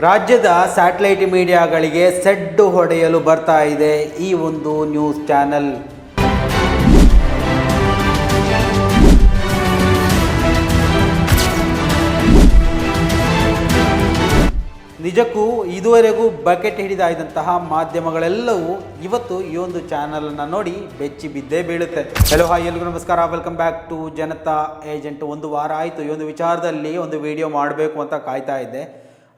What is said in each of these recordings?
ರಾಜ್ಯದ ಸ್ಯಾಟಲೈಟ್ ಮೀಡಿಯಾಗಳಿಗೆ ಸೆಡ್ಡು ಹೊಡೆಯಲು ಬರ್ತಾ ಇದೆ ಈ ಒಂದು ನ್ಯೂಸ್ ಚಾನೆಲ್. ನಿಜಕ್ಕೂ ಇದುವರೆಗೂ ಬಕೆಟ್ ಹಿಡಿದಾಯಿದಂತಹ ಮಾಧ್ಯಮಗಳೆಲ್ಲವೂ ಇವತ್ತು ಈ ಒಂದು ಚಾನಲನ್ನು ನೋಡಿ ಬೆಚ್ಚಿ ಬಿದ್ದೇ ಬೀಳುತ್ತೆ. ಹಲೋ ಹಾಯ್ ಎಲ್ರಿಗೂ ನಮಸ್ಕಾರ. Welcome back to Janata agent. ಒಂದು ವಾರ ಆಯಿತು. ಈ ಒಂದು ವಿಚಾರದಲ್ಲಿ ಒಂದು ವಿಡಿಯೋ ಮಾಡಬೇಕು ಅಂತ ಕಾಯ್ತಾ ಇದ್ದೆ.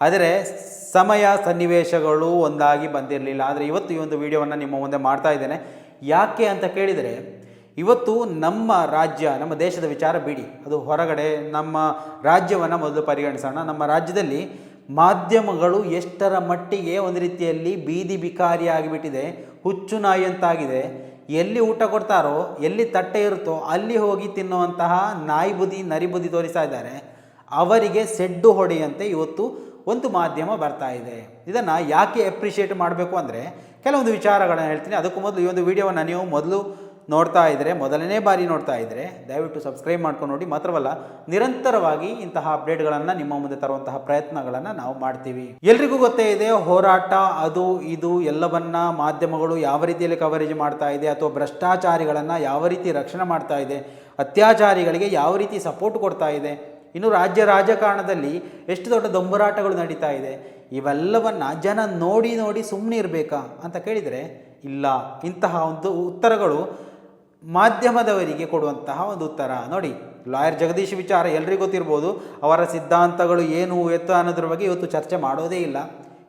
ಆದರೆ ಸಮಯ ಸನ್ನಿವೇಶಗಳು ಒಂದಾಗಿ ಬಂದಿರಲಿಲ್ಲ. ಆದರೆ ಇವತ್ತು ಈ ಒಂದು ವಿಡಿಯೋವನ್ನು ನಿಮ್ಮ ಮುಂದೆ ಮಾಡ್ತಾ ಇದ್ದೇನೆ. ಯಾಕೆ ಅಂತ ಕೇಳಿದರೆ, ಇವತ್ತು ನಮ್ಮ ರಾಜ್ಯ, ನಮ್ಮ ದೇಶದ ವಿಚಾರ ಬಿಡಿ. ಅದು ಹೊರಗಡೆ ನಮ್ಮ ರಾಜ್ಯವನ್ನು ಮೊದಲು ಪರಿಗಣಿಸೋಣ. ನಮ್ಮ ರಾಜ್ಯದಲ್ಲಿ ಮಾಧ್ಯಮಗಳು ಎಷ್ಟರ ಮಟ್ಟಿಗೆ ಒಂದು ರೀತಿಯಲ್ಲಿ ಬೀದಿ ಬಿಕಾರಿ ಆಗಿಬಿಟ್ಟಿದೆ, ಹುಚ್ಚು ನಾಯಿಯಂತಾಗಿದೆ ಎಲ್ಲಿ ಊಟ ಕೊಡ್ತಾರೋ, ಎಲ್ಲಿ ತಟ್ಟೆ ಇರುತ್ತೋ, ಅಲ್ಲಿ ಹೋಗಿ ತಿನ್ನುವಂತಹ ನಾಯಿ ಬುದಿ ನರಿ ಬುದಿ ತೋರಿಸ್ತಾ ಇದ್ದಾರೆ. ಅವರಿಗೆ ಸೆಡ್ಡು ಹೊಡೆಯಂತೆ ಇವತ್ತು ಒಂದು ಮಾಧ್ಯಮ ಬರ್ತಾ ಇದೆ. ಇದನ್ನು ಯಾಕೆ ಎಪ್ರಿಷಿಯೇಟ್ ಮಾಡಬೇಕು ಅಂದರೆ ಕೆಲವೊಂದು ವಿಚಾರಗಳನ್ನು ಹೇಳ್ತೀನಿ. ಅದಕ್ಕೂ ಮೊದಲು ಈ ಒಂದು ವಿಡಿಯೋವನ್ನು ನೀವು ಮೊದಲು ನೋಡ್ತಾ ಇದ್ದರೆ ಮೊದಲನೇ ಬಾರಿ ನೋಡ್ತಾ ಇದ್ದರೆ ದಯವಿಟ್ಟು ಸಬ್ಸ್ಕ್ರೈಬ್ ಮಾಡ್ಕೊಂಡು ನೋಡಿ. ಮಾತ್ರವಲ್ಲ, ನಿರಂತರವಾಗಿ ಇಂತಹ ಅಪ್ಡೇಟ್ಗಳನ್ನು ನಿಮ್ಮ ಮುಂದೆ ತರುವಂತಹ ಪ್ರಯತ್ನಗಳನ್ನು ನಾವು ಮಾಡ್ತೀವಿ. ಎಲ್ರಿಗೂ ಗೊತ್ತೇ ಇದೆ, ಹೋರಾಟ, ಅದು, ಇದು ಎಲ್ಲವನ್ನ ಮಾಧ್ಯಮಗಳು ಯಾವ ರೀತಿಯಲ್ಲಿ ಕವರೇಜ್ ಮಾಡ್ತಾ ಇದೆ ಅಥವಾ ಭ್ರಷ್ಟಾಚಾರಿಗಳನ್ನು ಯಾವ ರೀತಿ ರಕ್ಷಣೆ ಮಾಡ್ತಾ ಇದೆ, ಅತ್ಯಾಚಾರಿಗಳಿಗೆ ಯಾವ ರೀತಿ ಸಪೋರ್ಟ್ ಕೊಡ್ತಾ ಇದೆ ಇನ್ನು ರಾಜ್ಯ ರಾಜಕಾರಣದಲ್ಲಿ ಎಷ್ಟು ದೊಡ್ಡ ದೊಂಬರಾಟಗಳು ನಡೀತಾ ಇದೆ? ಇವೆಲ್ಲವನ್ನು ಜನ ನೋಡಿ ನೋಡಿ ಸುಮ್ಮನೆ ಇರಬೇಕಾ ಅಂತ ಕೇಳಿದರೆ ಇಲ್ಲ. ಇಂತಹ ಒಂದು ಉತ್ತರಗಳು ಮಾಧ್ಯಮದವರಿಗೆ ಕೊಡುವಂತಹ ಒಂದು ಉತ್ತರ. ನೋಡಿ, ಲಾಯರ್ ಜಗದೀಶ್ ವಿಚಾರ ಎಲ್ರಿಗೂ ಗೊತ್ತಿರ್ಬೋದು. ಅವರ ಸಿದ್ಧಾಂತಗಳು ಏನು, ಎತ್ತ ಅನ್ನೋದ್ರ ಬಗ್ಗೆ ಇವತ್ತು ಚರ್ಚೆ ಮಾಡೋದೇ ಇಲ್ಲ.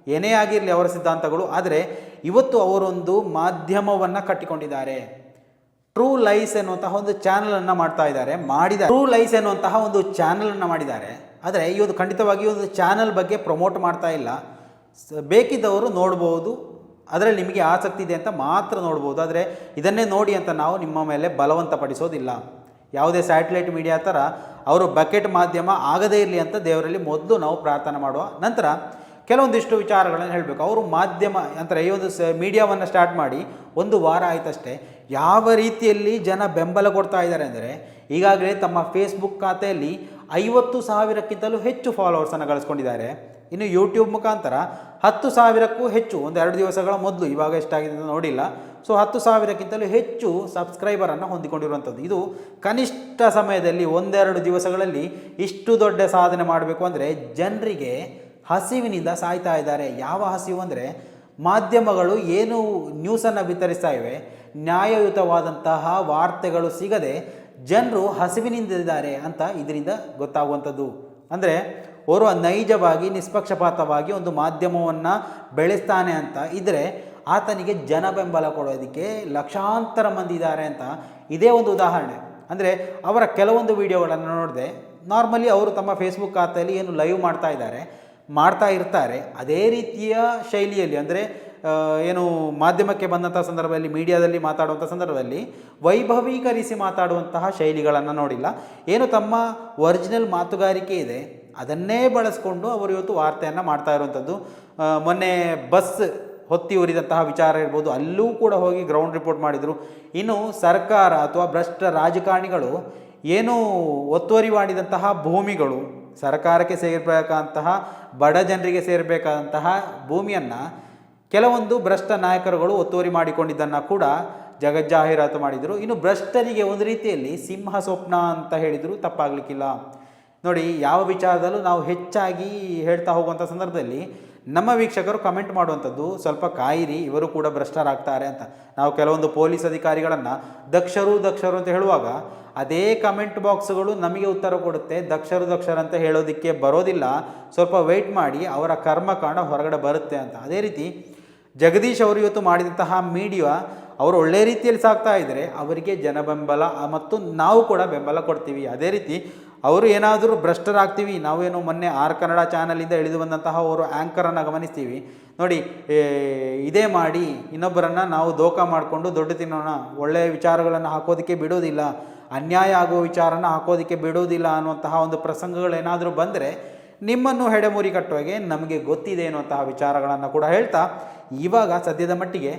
ಏನೇ ಆಗಿರಲಿ ಅವರ ಸಿದ್ಧಾಂತಗಳು. ಆದರೆ ಇವತ್ತು ಅವರೊಂದು ಮಾಧ್ಯಮವನ್ನು ಕಟ್ಟಿಕೊಂಡಿದ್ದಾರೆ. ಟ್ರೂ ಲೈಸ್ ಎನ್ನುವಂತಹ ಒಂದು ಚಾನಲನ್ನು ಮಾಡ್ತಾ ಇದ್ದಾರೆ ಮಾಡಿದ ಟ್ರೂ ಲೈಸ್ ಎನ್ನುವಂತಹ ಒಂದು ಚಾನಲನ್ನು ಮಾಡಿದ್ದಾರೆ. ಆದರೆ ಇವತ್ತು ಖಂಡಿತವಾಗಿ ಒಂದು ಚಾನಲ್ ಬಗ್ಗೆ ಪ್ರಮೋಟ್ ಮಾಡ್ತಾ ಇಲ್ಲ. ಬೇಕಿದ್ದವರು ನೋಡ್ಬೋದು. ಅದರಲ್ಲಿ ನಿಮಗೆ ಆಸಕ್ತಿ ಇದೆ ಅಂತ ಮಾತ್ರ ನೋಡ್ಬೋದು. ಆದರೆ ಇದನ್ನೇ ನೋಡಿ ಅಂತ ನಾವು ನಿಮ್ಮ ಮೇಲೆ ಬಲವಂತ ಪಡಿಸೋದಿಲ್ಲ ಯಾವುದೇ ಸ್ಯಾಟಲೈಟ್ ಮೀಡಿಯಾ ಥರ ಅವರು ಬಕೆಟ್ ಮಾಧ್ಯಮ ಆಗದೇ ಇರಲಿ ಅಂತ ದೇವರಲ್ಲಿ ಮೊದಲು ನಾವು ಪ್ರಾರ್ಥನೆ ಮಾಡುವ. ನಂತರ ಕೆಲವೊಂದಿಷ್ಟು ವಿಚಾರಗಳನ್ನು ಹೇಳಬೇಕು. ಅವರು ಮಾಧ್ಯಮ ಅಂದರೆ ಈ ಒಂದು ಸ, ಮೀಡಿಯಾವನ್ನು ಸ್ಟಾರ್ಟ್ ಮಾಡಿ ಒಂದು ವಾರ ಆಯ್ತಷ್ಟೇ. ಯಾವ ರೀತಿಯಲ್ಲಿ ಜನ ಬೆಂಬಲ ಕೊಡ್ತಾ ಇದ್ದಾರೆ ಅಂದರೆ, ಈಗಾಗಲೇ ತಮ್ಮ ಫೇಸ್ಬುಕ್ ಖಾತೆಯಲ್ಲಿ ಐವತ್ತು ಸಾವಿರಕ್ಕಿಂತಲೂ ಹೆಚ್ಚು ಫಾಲೋವರ್ಸನ್ನು ಗಳಿಸ್ಕೊಂಡಿದ್ದಾರೆ. ಇನ್ನು ಯೂಟ್ಯೂಬ್ ಮುಖಾಂತರ ಹತ್ತು ಸಾವಿರಕ್ಕೂ ಹೆಚ್ಚು, ಒಂದು ಎರಡು ದಿವಸಗಳ ಮೊದಲು, ಇವಾಗ ಎಷ್ಟಾಗಿದೆ ಅಂತ ನೋಡಿಲ್ಲ. ಸೊ ಹತ್ತು ಸಾವಿರಕ್ಕಿಂತಲೂ ಹೆಚ್ಚು ಸಬ್ಸ್ಕ್ರೈಬರನ್ನು ಹೊಂದಿಕೊಂಡಿರುವಂಥದ್ದು. ಇದು ಕನಿಷ್ಠ ಸಮಯದಲ್ಲಿ ಒಂದೆರಡು ದಿವಸಗಳಲ್ಲಿ ಇಷ್ಟು ದೊಡ್ಡ ಸಾಧನೆ ಮಾಡಬೇಕು ಅಂದರೆ, ಜನರಿಗೆ ಹಸಿವಿನಿಂದ ಸಾಯ್ತಾ ಇದ್ದಾರೆ. ಯಾವ ಹಸಿವು ಅಂದರೆ ಮಾಧ್ಯಮಗಳು ಏನು ನ್ಯೂಸನ್ನು ವಿತರಿಸ್ತಾ ಇವೆ, ನ್ಯಾಯಯುತವಾದಂತಹ ವಾರ್ತೆಗಳು ಸಿಗದೆ ಜನರು ಹಸಿವಿನಿಂದಿದ್ದಾರೆ ಅಂತ ಇದರಿಂದ ಗೊತ್ತಾಗುವಂಥದ್ದು. ಅಂದರೆ ಓರ್ವ ನೈಜವಾಗಿ, ನಿಷ್ಪಕ್ಷಪಾತವಾಗಿ ಒಂದು ಮಾಧ್ಯಮವನ್ನು ಬೆಳೆಸ್ತಾನೆ ಅಂತ ಇದ್ದರೆ ಆತನಿಗೆ ಜನ ಬೆಂಬಲ ಕೊಡೋದಕ್ಕೆ ಲಕ್ಷಾಂತರ ಮಂದಿ ಇದ್ದಾರೆ ಅಂತ ಇದೇ ಒಂದು ಉದಾಹರಣೆ. ಅಂದರೆ ಅವರ ಕೆಲವೊಂದು ವಿಡಿಯೋಗಳನ್ನು ನೋಡಿದೆ, ನಾರ್ಮಲಿ ಅವರು ತಮ್ಮ ಫೇಸ್ಬುಕ್ ಖಾತೆಯಲ್ಲಿ ಏನು ಲೈವ್ ಮಾಡ್ತಾ ಇದ್ದಾರೆ ಮಾಡ್ತಾ ಇರ್ತಾರೆ. ಅದೇ ರೀತಿಯ ಶೈಲಿಯಲ್ಲಿ ಅಂದರೆ ಏನು ಮಾಧ್ಯಮಕ್ಕೆ ಬಂದಂಥ ಸಂದರ್ಭದಲ್ಲಿ, ಮೀಡಿಯಾದಲ್ಲಿ ಮಾತಾಡುವಂಥ ಸಂದರ್ಭದಲ್ಲಿ ವೈಭವೀಕರಿಸಿ ಮಾತಾಡುವಂತಹ ಶೈಲಿಗಳನ್ನು ನೋಡಿಲ್ಲ. ಏನು ತಮ್ಮ ಒರಿಜಿನಲ್ ಮಾತುಗಾರಿಕೆ ಇದೆ, ಅದನ್ನೇ ಬಳಸ್ಕೊಂಡು ಅವರು ಇವತ್ತು ವಾರ್ತೆಯನ್ನು ಮಾಡ್ತಾ ಇರುವಂಥದ್ದು ಮೊನ್ನೆ ಬಸ್ ಹೊತ್ತಿ ಉರಿದಂತಹ ವಿಚಾರ ಇರ್ಬೋದು, ಅಲ್ಲೂ ಕೂಡ ಹೋಗಿ ಗ್ರೌಂಡ್ ರಿಪೋರ್ಟ್ ಮಾಡಿದರು. ಇನ್ನು ಸರ್ಕಾರ ಅಥವಾ ಭ್ರಷ್ಟ ರಾಜಕಾರಣಿಗಳು ಏನು ಒತ್ತುವರಿ ಮಾಡಿದಂತಹ ಭೂಮಿಗಳು ಸರ್ಕಾರಕ್ಕೆ ಸೇರಬೇಕಾದಂತಹ, ಬಡ ಜನರಿಗೆ ಸೇರಬೇಕಾದಂತಹ ಭೂಮಿಯನ್ನು ಕೆಲವೊಂದು ಭ್ರಷ್ಟ ನಾಯಕರುಗಳು ಒತ್ತುವರಿ ಮಾಡಿಕೊಂಡಿದ್ದನ್ನು ಕೂಡ ಜಗಜ್ಜಾಹೀರಾತು ಮಾಡಿದರು. ಇನ್ನು ಭ್ರಷ್ಟರಿಗೆ ಒಂದು ರೀತಿಯಲ್ಲಿ ಸಿಂಹ ಸ್ವಪ್ನ ಅಂತ ಹೇಳಿದರೂ ತಪ್ಪಾಗಲಿಕ್ಕಿಲ್ಲ. ನೋಡಿ, ಯಾವ ವಿಚಾರದಲ್ಲೂ ನಾವು ಹೆಚ್ಚಾಗಿ ಹೇಳ್ತಾ ಹೋಗುವಂಥ ಸಂದರ್ಭದಲ್ಲಿ ನಮ್ಮ ವೀಕ್ಷಕರು ಕಮೆಂಟ್ ಮಾಡುವಂಥದ್ದು, ಸ್ವಲ್ಪ ಕಾಯಿರಿ, ಇವರು ಕೂಡ ಭ್ರಷ್ಟರಾಗ್ತಾರೆ ಅಂತ. ನಾವು ಕೆಲವೊಂದು ಪೊಲೀಸ್ ಅಧಿಕಾರಿಗಳನ್ನು ದಕ್ಷರು ದಕ್ಷರು ಅಂತ ಹೇಳುವಾಗ, ಅದೇ ಕಮೆಂಟ್ ಬಾಕ್ಸ್ಗಳು ನಮಗೆ ಉತ್ತರ ಕೊಡುತ್ತೆ, ದಕ್ಷರು ದಕ್ಷರು ಅಂತ ಹೇಳೋದಕ್ಕೆ ಬರೋದಿಲ್ಲ. ಸ್ವಲ್ಪ ವೆಯ್ಟ್ ಮಾಡಿ, ಅವರ ಕರ್ಮಕಾಂಡ ಹೊರಗಡೆ ಬರುತ್ತೆ ಅಂತ. ಅದೇ ರೀತಿ, ಜಗದೀಶ್ ಅವರು ಇವತ್ತು ಮಾಡಿದಂತಹ ಮೀಡಿಯಾ ಅವರು ಒಳ್ಳೆ ರೀತಿಯಲ್ಲಿ ಸಾಕ್ತಾ ಇದ್ದರೆ. ಅವರಿಗೆ ಜನ ಬೆಂಬಲ ಮತ್ತು ನಾವು ಕೂಡ ಬೆಂಬಲ ಕೊಡ್ತೀವಿ. ಅದೇ ರೀತಿ ಅವರು ಏನಾದರೂ ಭ್ರಷ್ಟರಾಗ್ತೀವಿ, ನಾವೇನು ಮೊನ್ನೆ ಆರ್ ಕನ್ನಡ ಚಾನಲಿಂದ ಇಳಿದು ಬಂದಂತಹ ಅವರು ಆ್ಯಂಕರನ್ನು ಗಮನಿಸ್ತೀವಿ. ನೋಡಿ ಇದೇ ಮಾಡಿ, ಇನ್ನೊಬ್ಬರನ್ನು ನಾವು ದೋಖ ಮಾಡಿಕೊಂಡು ದೊಡ್ಡ ತಿನ್ನೋಣ ಒಳ್ಳೆಯ ವಿಚಾರಗಳನ್ನು ಹಾಕೋದಕ್ಕೆ ಬಿಡೋದಿಲ್ಲ, ಅನ್ಯಾಯ ಆಗುವ ವಿಚಾರನ ಹಾಕೋದಕ್ಕೆ ಬಿಡೋದಿಲ್ಲ ಅನ್ನುವಂತಹ ಒಂದು ಪ್ರಸಂಗಗಳೇನಾದರೂ ಬಂದರೆ ನಿಮ್ಮನ್ನು ಹೆಡೆಮುರಿ ಕಟ್ಟುವಾಗೆ ನಮಗೆ ಗೊತ್ತಿದೆ ಅನ್ನುವಂತಹ ವಿಚಾರಗಳನ್ನು ಕೂಡ ಹೇಳ್ತಾ, ಇವಾಗ ಸದ್ಯದ ಮಟ್ಟಿಗೆ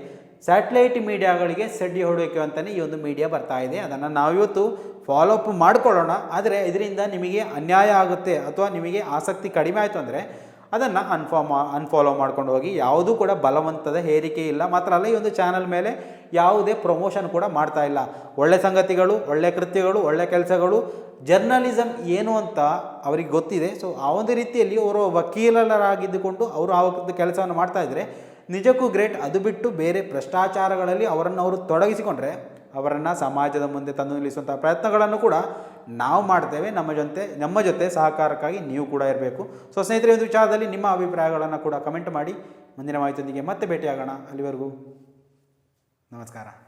ಸ್ಯಾಟಲೈಟ್ ಮೀಡಿಯಾಗಳಿಗೆ ಸಡ್ಡಿ ಹೊಡಬೇಕು ಅಂತಲೇ ಈ ಒಂದು ಮೀಡಿಯಾ ಬರ್ತಾ ಇದೆ. ಅದನ್ನು ನಾವಿವತ್ತು ಫಾಲೋ ಅಪ್ ಮಾಡ್ಕೊಳ್ಳೋಣ. ಆದರೆ ಇದರಿಂದ ನಿಮಗೆ ಅನ್ಯಾಯ ಆಗುತ್ತೆ ಅಥವಾ ನಿಮಗೆ ಆಸಕ್ತಿ ಕಡಿಮೆ ಆಯಿತು ಅಂದರೆ ಅದನ್ನು ಅನ್ಫಾ ಅನ್ಫಾಲೋ ಮಾಡ್ಕೊಂಡು ಹೋಗಿ. ಯಾವುದೂ ಕೂಡ ಬಲವಂತದ ಹೇರಿಕೆ ಇಲ್ಲ. ಮಾತ್ರ ಅಲ್ಲ, ಈ ಒಂದು ಚಾನಲ್ ಮೇಲೆ ಯಾವುದೇ ಪ್ರಮೋಷನ್ ಕೂಡ ಮಾಡ್ತಾ ಇಲ್ಲ. ಒಳ್ಳೆ ಸಂಗತಿಗಳು, ಒಳ್ಳೆ ಕೃತ್ಯಗಳು, ಒಳ್ಳೆ ಕೆಲಸಗಳು ಜರ್ನಲಿಸಮ್ ಏನು ಅಂತ ಅವರಿಗೆ ಗೊತ್ತಿದೆ. ಸೊ ಆ ಒಂದು ರೀತಿಯಲ್ಲಿ ಅವರು ವಕೀಲರಾಗಿದ್ದುಕೊಂಡು ಅವರು ಆ ಕೆಲಸವನ್ನು ಮಾಡ್ತಾ ಇದ್ದರೆ ನಿಜಕ್ಕೂ ಗ್ರೇಟ್. ಅದು ಬಿಟ್ಟು ಬೇರೆ ಭ್ರಷ್ಟಾಚಾರಗಳಲ್ಲಿ ಅವರನ್ನು ಅವರು ತೊಡಗಿಸಿಕೊಂಡ್ರೆ ಅವರನ್ನು ಸಮಾಜದ ಮುಂದೆ ತಂದು ನಿಲ್ಲಿಸುವಂಥ ಪ್ರಯತ್ನಗಳನ್ನು ಕೂಡ ನಾವು ಮಾಡ್ತೇವೆ. ನಮ್ಮ ಜೊತೆ ನಮ್ಮ ಜೊತೆ ಸಹಕಾರಕ್ಕಾಗಿ ನೀವು ಕೂಡ ಇರಬೇಕು. ಸೊ ಸ್ನೇಹಿತರೆ ಒಂದು ವಿಚಾರದಲ್ಲಿ ನಿಮ್ಮ ಅಭಿಪ್ರಾಯಗಳನ್ನು ಕೂಡ ಕಮೆಂಟ್ ಮಾಡಿ. ಮುಂದಿನ ಮಾಹಿತಿಯೊಂದಿಗೆ ಮತ್ತೆ ಭೇಟಿಯಾಗೋಣ. ಅಲ್ಲಿವರೆಗೂ ನಮಸ್ಕಾರ.